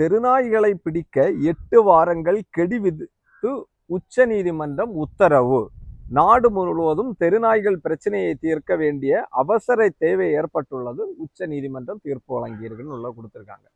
தெருநாய்களை பிடிக்க எட்டு வாரங்கள் கெடி விதித்து உச்ச நீதிமன்றம் உத்தரவு. நாடு முழுவதும் தெருநாய்கள் பிரச்சனையை தீர்க்க வேண்டிய அவசர தேவை ஏற்பட்டுள்ளது. உச்ச நீதிமன்றம் தீர்ப்பு வழங்கியிருக்குன்னு உள்ள கொடுத்துருக்காங்க.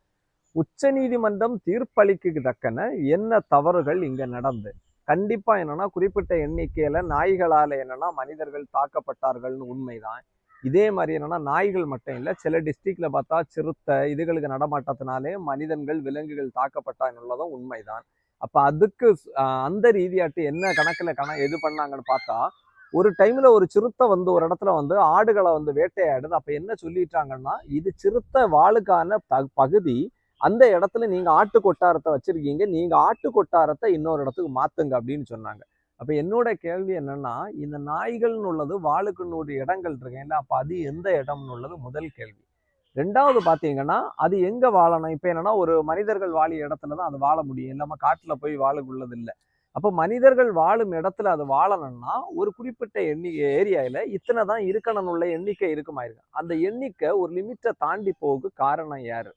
உச்ச நீதிமன்றம் தீர்ப்பளிக்கு தக்கன என்ன தவறுகள் இங்கே நடந்து? கண்டிப்பாக என்னென்னா குறிப்பிட்ட எண்ணிக்கையில் நாய்களால் என்னென்னா மனிதர்கள் தாக்கப்பட்டார்கள்னு உண்மைதான். இதே மாதிரி என்னென்னா நாய்கள் மட்டும் இல்லை சில டிஸ்ட்ரிக்டில் பார்த்தா சிறுத்தை இதுகளுக்கு நடமாட்டத்தினாலே மனிதன்கள் விலங்குகள் தாக்கப்பட்டாங்கன்றதும் உண்மைதான். அப்போ அதுக்கு அந்த ரீதியாட்டு என்ன கணக்கில் கண எது பண்ணாங்கன்னு பார்த்தா ஒரு டைமில் ஒரு சிறுத்தை வந்து ஒரு இடத்துல வந்து ஆடுகளை வந்து வேட்டையாடுது. அப்போ என்ன சொல்லிட்டாங்கன்னா இது சிறுத்தை வாளுக்கான த- பகுதி. அந்த இடத்துல நீங்கள் ஆட்டு கொட்டாரத்தை வச்சுருக்கீங்க. நீங்கள் ஆட்டு கொட்டாரத்தை இன்னொரு இடத்துக்கு மாற்றுங்க அப்படின்னு சொன்னாங்க. அப்போ என்னோட கேள்வி என்னன்னா இந்த நாய்கள்னு உள்ளது வாளுக்கு ஒரு இடங்கள் இருக்குது இல்லை? அப்போ அது எந்த இடம்னு உள்ளது முதல் கேள்வி. ரெண்டாவது பார்த்தீங்கன்னா அது எங்கே வாழணும்? இப்போ என்னன்னா ஒரு மனிதர்கள் வாழிய இடத்துல தான் அது வாழ முடியும். இல்லாமல் காட்டில் போய் வாழுக்குள்ளது இல்லை அப்போ மனிதர்கள் வாழும் இடத்துல அது வாழணும்னா ஒரு குறிப்பிட்ட எண்ணிக்கை ஏரியாவில் இத்தனை தான் இருக்கணும் உள்ள எண்ணிக்கை இருக்குமாயிருக்கு அந்த எண்ணிக்கை ஒரு லிமிட்டை தாண்டி போக காரணம் யாரு?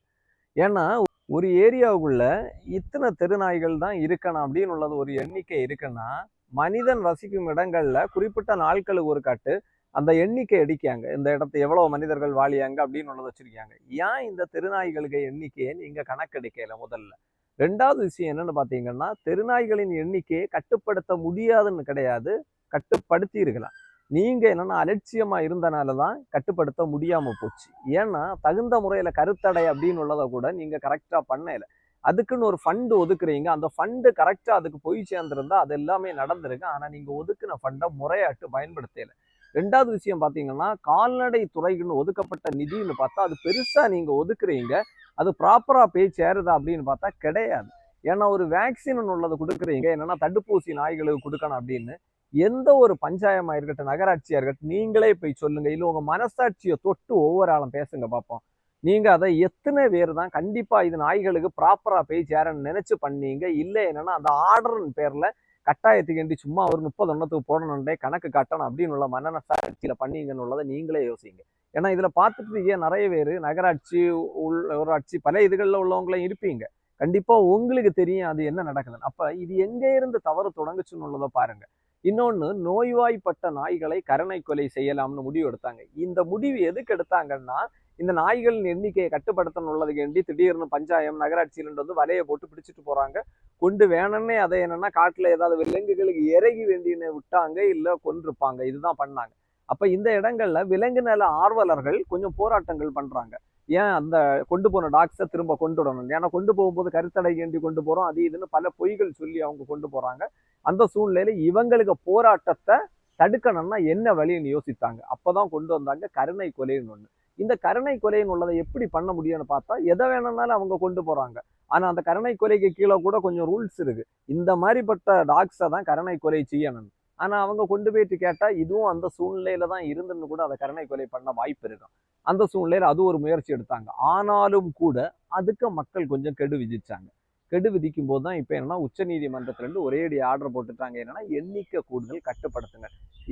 ஏன்னா ஒரு ஏரியாவுக்குள்ள இத்தனை தெருநாய்கள் தான் இருக்கணும் அப்படின்னு உள்ளது ஒரு எண்ணிக்கை இருக்குன்னா மனிதன் வசிக்கும் இடங்கள்ல குறிப்பிட்ட நாட்களுக்கு ஒரு காட்டு அந்த எண்ணிக்கை அடிக்காங்க இந்த இடத்த எவ்வளவு மனிதர்கள் வாழியாங்க அப்படின்னு உள்ளதை வச்சிருக்காங்க ஏன் இந்த தெருநாய்களுக்கு எண்ணிக்கையை நீங்க கணக்கெடுக்கல முதல்ல? ரெண்டாவது விஷயம் என்னன்னு பாத்தீங்கன்னா தெருநாய்களின் எண்ணிக்கையை கட்டுப்படுத்த முடியாதுன்னு கிடையாது கட்டுப்படுத்தி இருக்கலாம் நீங்கள் என்னன்னா அலட்சியமாக இருந்தனால தான் கட்டுப்படுத்த முடியாமல் போச்சு. ஏன்னா தகுந்த முறையில் கருத்தடை அப்படின்னு உள்ளதை கூட நீங்கள் கரெக்டாக பண்ணல. அதுக்குன்னு ஒரு ஃபண்டு ஒதுக்குறீங்க. அந்த ஃபண்டு கரெக்டாக அதுக்கு போய் சேர்ந்துருந்தா அது எல்லாமே நடந்திருக்கு. ஆனால் நீங்கள் ஒதுக்குன ஃபண்டை முறையாட்டு பயன்படுத்தல. ரெண்டாவது விஷயம் பார்த்தீங்கன்னா கால்நடை துறைக்குன்னு ஒதுக்கப்பட்ட நிதின்னு பார்த்தா அது பெருசாக நீங்கள் ஒதுக்குறீங்க. அது ப்ராப்பராக போய் சேருதா அப்படின்னு பார்த்தா கிடையாது. ஏன்னா ஒரு வேக்சின் உள்ளது கொடுக்குறீங்க. என்னென்னா தடுப்பூசி நாய்களுக்கு கொடுக்கணும் அப்படின்னு. எந்த ஒரு பஞ்சாயமா இருக்கட்டும் நகராட்சியா இருக்கட்டும் நீங்களே போய் சொல்லுங்க. இல்லை உங்க மனசாட்சியை தொட்டு ஒவ்வொரு ஆளும் பேசுங்க பார்ப்போம் நீங்க அதை எத்தனை பேர் தான் கண்டிப்பா இது நாய்களுக்கு ப்ராப்பரா போய் சேரன்னு நினைச்சு பண்ணீங்க? இல்லை என்னன்னா அந்த ஆர்டர்னு பேர்ல கட்டாயத்துக்கேண்டி சும்மா ஒரு முப்பது ஒன்றத்துக்கு போடணுன்றே கணக்கு கட்டணும் அப்படின்னு உள்ள மனசாட்சியில பண்ணீங்கன்னு உள்ளதை நீங்களே யோசிங்க. ஏன்னா இதுல பார்த்துட்டு ஏன் நிறைய பேர். நகராட்சி உள் ஊராட்சி பல இதுகளில் உள்ளவங்களும் இருப்பீங்க. கண்டிப்பா உங்களுக்கு தெரியும் அது என்ன நடக்குதுன்னு. அப்ப இது எங்க இருந்து தவறு தொடங்குச்சுன்னு உள்ளதை பாருங்க. இன்னொன்று நோய்வாய்ப்பட்ட நாய்களை கருணை கொலை செய்யலாம்னு முடிவு எடுத்தாங்க இந்த முடிவு எதுக்கு எடுத்தாங்கன்னா இந்த நாய்களின் எண்ணிக்கையை கட்டுப்படுத்தணும் உள்ளதுக்கு வேண்டி திடீர்னு பஞ்சாயம் நகராட்சியிலிருந்து வந்து வலையை போட்டு பிடிச்சிட்டு போகிறாங்க கொண்டு வேணும்னே அதை என்னென்னா காட்டில் ஏதாவது விலங்குகளுக்கு இறகி வேண்டின்னு விட்டாங்க இல்லை கொண்டிருப்பாங்க இதுதான் பண்ணாங்க. அப்போ இந்த இடங்களில் விலங்கு நல ஆர்வலர்கள் கொஞ்சம் போராட்டங்கள் பண்ணுறாங்க ஏன் அந்த கொண்டு போன டாக்ஸை திரும்ப கொண்டு விடணும் ஏன்னா கொண்டு போகும்போது கருத்தடை ஏண்டி கொண்டு போகிறோம் அது இதுன்னு பல பொய்கள் சொல்லி அவங்க கொண்டு போகிறாங்க அந்த சூழ்நிலையில இவங்களுக்கு போராட்டத்தை தடுக்கணும்னா என்ன வழின்னு யோசித்தாங்க. அப்பதான் கொண்டு வந்தாங்க கருணை கொலைன்னு ஒண்ணு. இந்த கருணை கொலைன்னு உள்ளதை எப்படி பண்ண முடியும்னு பார்த்தா எதை வேணும்னாலும் அவங்க கொண்டு போறாங்க. ஆனா அந்த கருணை கொலைக்கு கீழே கூட கொஞ்சம் ரூல்ஸ் இருக்கு. இந்த மாதிரிப்பட்ட டாக்ஸை தான் கருணை கொலை செய்யணும். ஆனா அவங்க கொண்டு போயிட்டு கேட்டா இதுவும் அந்த சூழ்நிலையில தான் இருந்துன்னு கூட அதை கருணை கொலை பண்ண வாய்ப்பு இருக்கும். அந்த சூழ்நிலையில அது ஒரு முயற்சி எடுத்தாங்க. ஆனாலும் கூட அதுக்கு மக்கள் கொஞ்சம் கெடு விதிச்சாங்க. கெடு விதிக்கும் போது தான் இப்போ என்னன்னா உச்ச ஒரே ஒரேடி ஆர்டர் போட்டுட்டாங்க. என்னன்னா எண்ணிக்கை கூடுதல் கட்டுப்படுத்துங்க.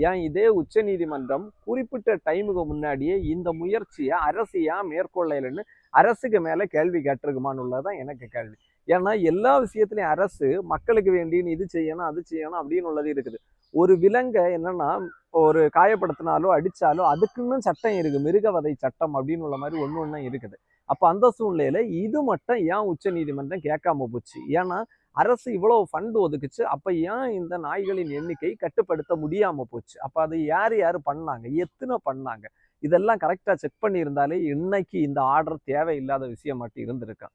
ஏன் இதே உச்ச நீதிமன்றம் குறிப்பிட்ட டைமுக்கு முன்னாடியே இந்த முயற்சியை அரசு ஏன் மேற்கொள்ளலைன்னு அரசுக்கு மேலே கேள்வி கேட்டிருக்குமான்னு உள்ளதான் எனக்கு கேள்வி. ஏன்னா எல்லா விஷயத்துலையும் அரசு மக்களுக்கு வேண்டின்னு இது செய்யணும் அது செய்யணும் அப்படின்னு உள்ளது இருக்குது. ஒரு விலங்கை என்னன்னா ஒரு காயப்படுத்தினாலோ அடித்தாலோ அதுக்குன்னு சட்டம் இருக்குது மிருகவதை சட்டம் அப்படின்னு உள்ள மாதிரி ஒன்று ஒன்றும் இருக்குது. அப்போ அந்த சூழ்நிலையில் இது மட்டும் ஏன் உச்ச நீதிமன்றம் கேட்காம போச்சு? ஏன்னா அரசு இவ்வளோ ஃபண்ட் ஒதுக்குச்சு. அப்போ ஏன் இந்த நாய்களின் எண்ணிக்கை கட்டுப்படுத்த முடியாமல் போச்சு? அப்போ அதை யார் யார் பண்ணாங்க? எத்தனை பண்ணாங்க? இதெல்லாம் கரெக்டாக செக் பண்ணியிருந்தாலே இன்னைக்கு இந்த ஆர்டர் தேவையில்லாத விஷயம் மட்டும் இருந்திருக்கும்.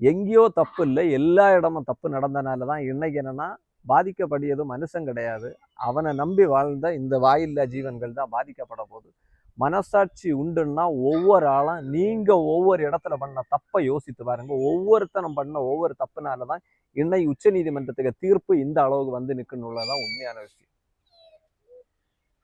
எங்கேயோ தப்பு இல்லை. எல்லா இடமும் தப்பு நடந்தனால தான் இன்னைக்கு என்னென்னா பாதிக்கப்படியது மனுஷன் கிடையாது. அவனை நம்பி வாழ்ந்த இந்த வாயில்லா ஜீவன்கள் தான் பாதிக்கப்பட போகுது. மனசாட்சி உண்டுன்னா ஒவ்வொரு ஆளும் நீங்கள் ஒவ்வொரு இடத்துல பண்ண தப்பை யோசித்து பாருங்க. ஒவ்வொருத்தனும் பண்ண ஒவ்வொரு தப்புனால தான் இன்னை உச்ச நீதிமன்றத்துக்கு தீர்ப்பு இந்த அளவுக்கு வந்து நிற்கணுள்ளதான் உண்மையான விஷயம்.